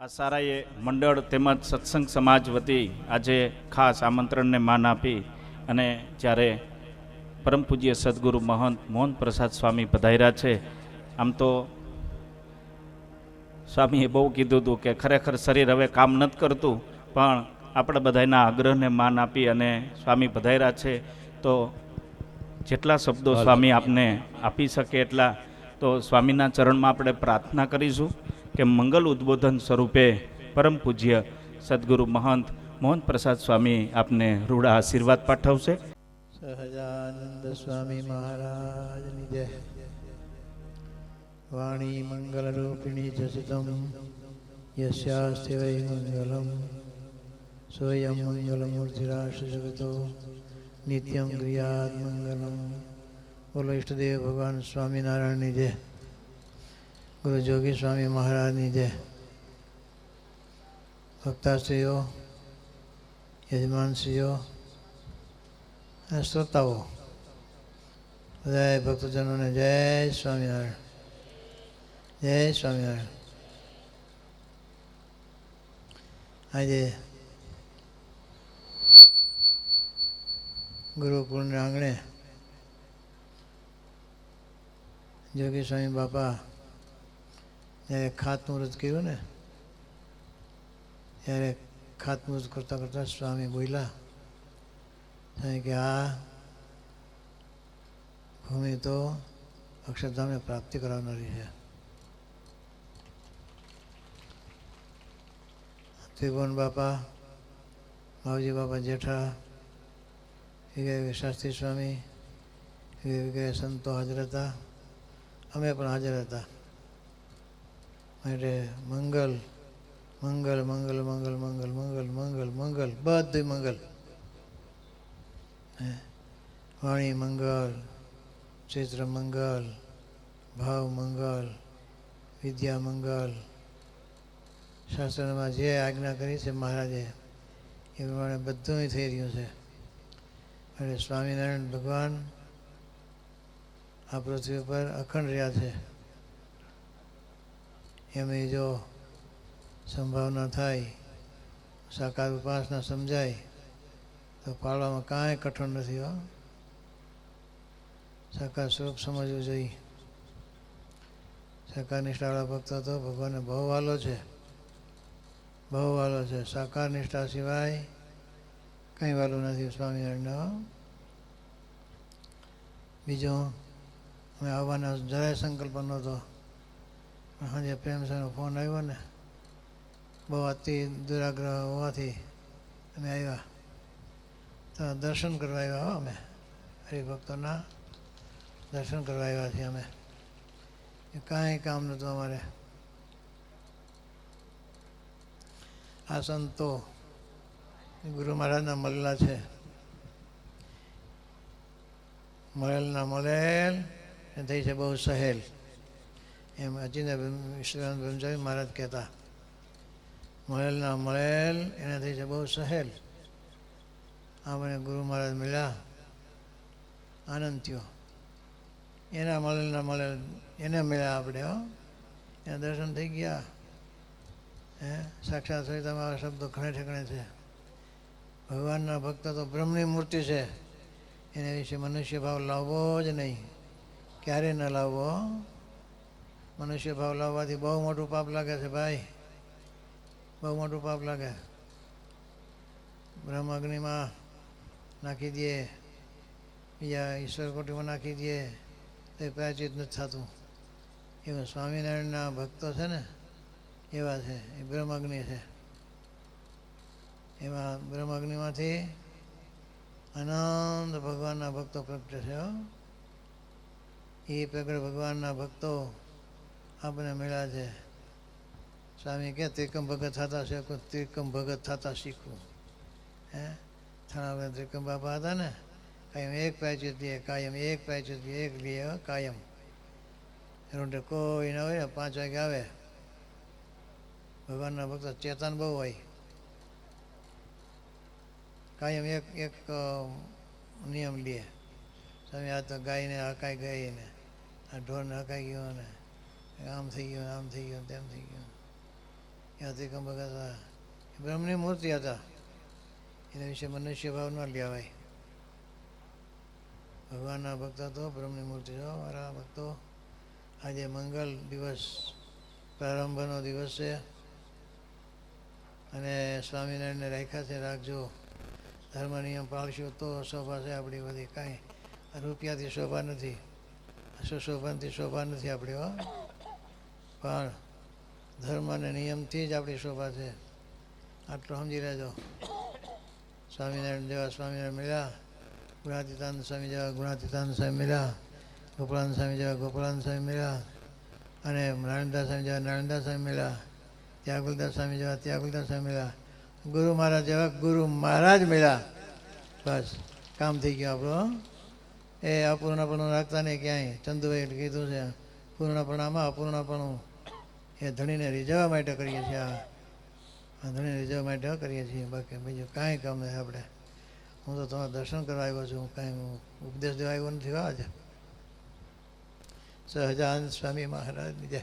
આ સારાએ મંડળ તેમજ સત્સંગ સમાજ વતી આજે ખાસ આમંત્રણને માન આપી અને જ્યારે પરમ પૂજ્ય સદગુરુ મહંત મોહન પ્રસાદ સ્વામી પધાર્યા છે આમ તો સ્વામીએ બહુ કીધું હતું કે ખરેખર શરીર હવે કામ નથી કરતું પણ આપણે બધાના આગ્રહને માન આપી અને સ્વામી પધાર્યા છે તો જેટલા શબ્દો સ્વામી આપને આપી શકે એટલા તો સ્વામીના ચરણમાં આપણે પ્રાર્થના કરીશું. કે મંગલ ઉદ્બોધન સ્વરૂપે પરમ પૂજ્ય સદગુરુ મહંત મોહન પ્રસાદ સ્વામી આપને રૂડા આશીર્વાદ પાઠવશે. સહજાનંદ સ્વામી મહારાજની જય. વાણી મંગલરૂપિણી જસિતમ યસ્યાસ્તિ વૈ મંગલમ સોયમ મંગલમૂર્તિરાશ જગતો નિત્યમ ક્રિયાત મંગલમ બોલો ઈષ્ટદેવ ભગવાન સ્વામિનારાયણની જય. ગુરુ જોગી સ્વામી મહારાજની જય ભક્તાશ્રીઓ, યજમાનશ્રીઓ અને શ્રોતાઓ બધા ભક્તજનોને જય સ્વામિનારાયણ જય સ્વામિનારાયણ. આજે ગુરુકુળના આંગણે જોગી સ્વામી બાપા જ્યારે ખાતમુહૂર્ત કર્યું ને ત્યારે ખાતમુહૂર્ત કરતાં કરતાં સ્વામી બોલ્યા થાય કે આ ભૂમિ તો અક્ષરધામને પ્રાપ્તિ કરાવનારી છે ત્રિભુવન બાપા માવજી બાપા જેઠા વગેરે શાસ્ત્રી સ્વામી વગેરે વગેરે સંતો હાજર હતા અમે પણ હાજર હતા માટે મંગલ મંગલ મંગલ મંગલ મંગલ મંગલ મંગલ મંગલ બધું મંગલ. વાણી મંગલ ચિત્ર મંગલ ભાવ મંગલ વિદ્યા મંગલ શાસ્ત્રમાં જે આજ્ઞા કરી છે મહારાજે, એ પ્રમાણે બધું થઈ રહ્યું છે. અને સ્વામિનારાયણ ભગવાન આ પૃથ્વી પર અખંડ રહ્યા છે. એમની જો સંભાવના થાય, સાકાર ઉપાસના સમજાય, તો પાળવામાં કાંઈ કઠણ નથી, હો. સાકાર સ્વરૂપ સમજવું જોઈએ. સાકાર નિષ્ઠાવાળા ભક્તો તો ભગવાનને બહુ વાલો છે. બહુ વાલો છે. સાકાર નિષ્ઠા સિવાય કંઈ વાલું નથી સ્વામિનારાયણનો બીજું અમે આવવાનો જરાય સંકલ્પ નહોતો. સાંજે પ્રેમસરનો ફોન આવ્યો ને, બહુ અતિ દુરાગ્રહ હોવાથી અમે આવ્યા. તો દર્શન કરવા આવ્યા હો અમે, હરિભક્તોના દર્શન કરવા આવ્યા છીએ અમે. એ કાંઈ કામ નહોતું અમારે. આ સંતો ગુરુ મહારાજના મળેલા છે. મળેલના મળેલ થઈ છે બહુ સહેલ. એમ અચિંત વિશ્વાનંદ બ્રહ્મચારી મહારાજ કહેતા મળેલના મળેલ, એનાથી છે બહુ સહેલ. આપણે ગુરુ મહારાજ મળ્યા, આનંદ થયો. એના મળેલના મળેલ, એને મળ્યા આપણે, હો. એના દર્શન થઈ ગયા. હે, સાક્ષાત સરિતામાં આવા શબ્દો ઘણે ઠેકણે છે. ભગવાનના ભક્ત તો બ્રહ્મની મૂર્તિ છે. એને વિશે મનુષ્ય ભાવ લાવવો જ નહીં. ક્યારેય ન લાવવો? મનુષ્ય ભાવ લાવવાથી બહુ મોટું પાપ લાગે છે ભાઈ. બહુ મોટું પાપ લાગે. બ્રહ્મ અગ્નિમાં નાખી દઈએ બીજા ઈશ્વર કોટીમાં નાખી દઈએ તો એ પ્રાચિત નથી થતું. એવું સ્વામિનારાયણના ભક્તો છે ને, એવા છે, એ બ્રહ્માગ્નિ છે. એમાં બ્રહ્માગ્નિમાંથી આનંદ ભગવાનના ભક્તો પ્રગટે છે એ પ્રગટ ભગવાનના ભક્તો આપણે મળ્યા છે. સ્વામી કે ત્રિકમ ભગત થતા શીખવું ત્રિકમ ભગત થતા શીખવું હે? થાણા ત્રિકમ બાપા હતા ને? કાયમ એક પ્રાયચિત લે કાયમ એક પ્રાયચિત લે એક લે કાયમ. એનું કોઈ ના હોય, પાંચ વાગે આવે. ભગવાનના ભક્ત ચેતન બહુ હોય. કાયમ એક એક નિયમ લે. તમે આ તો ગાયને હકાઈ ગઈ ને, આ ઢોરને હકાઈ ગયો ને. આમ થઈ ગયું આમ થઈ ગયું, તેમ થઈ ગયું. યાત્રિક ભગત હતા બ્રહ્મની મૂર્તિ હતા. એના વિશે મનુષ્ય ભાવ ન લેવાય. ભગવાનના ભક્ત તો બ્રહ્મની મૂર્તિ છો મારા ભક્તો, આજે મંગલ દિવસ, પ્રારંભનો દિવસ છે. અને સ્વામિનારાયણને રાખ્યા છે, રાખજો. ધર્મ નિયમ પાળશો તો શોભા છે આપણી બધી. કાંઈ રૂપિયાથી શોભા નથી. સુશોભનથી શોભા નથી આપણી, હો. પણ ધર્મ અને નિયમથી જ આપણી શોભા છે. આટલું સમજી લેજો. સ્વામિનારાયણ જેવા સ્વામિનારાયણ મળ્યા ગુણાતીતાન સ્વામી જેવા ગુણાતીતાન સ્વામી મળ્યા ગોપાળાનંદ સ્વામી જેવા ગોપાળાનંદ સ્વામી મળ્યા અને નારાયણદાસ સ્વામી જેવા નારાયણદાસ સ્વામી મળ્યા, ત્યાગુલદાસ સ્વામી જેવા ત્યાગુલદાસ સ્વામી મળ્યા. ગુરુ મહારાજ જેવા ગુરુ મહારાજ મળ્યા. બસ, કામ થઈ ગયું આપણું. એ અપૂર્ણપણું રાખતા નહીં ક્યાંય. ચંદુભાઈ કીધું છે, પૂર્ણપણામાં અપૂર્ણપણું. એ ધણીને રીઝવવા માટે કરીએ છીએ આ. ધણીને રીઝવવા માટે કરીએ છીએ. બાકી બીજું કાંઈ કામ નથી આપણે. હું તો તમારા દર્શન કરવા આવ્યો છું. કાંઈ હું ઉપદેશ દેવા આવ્યો નથી. આજે સહજાન સ્વામી મહારાજની જય.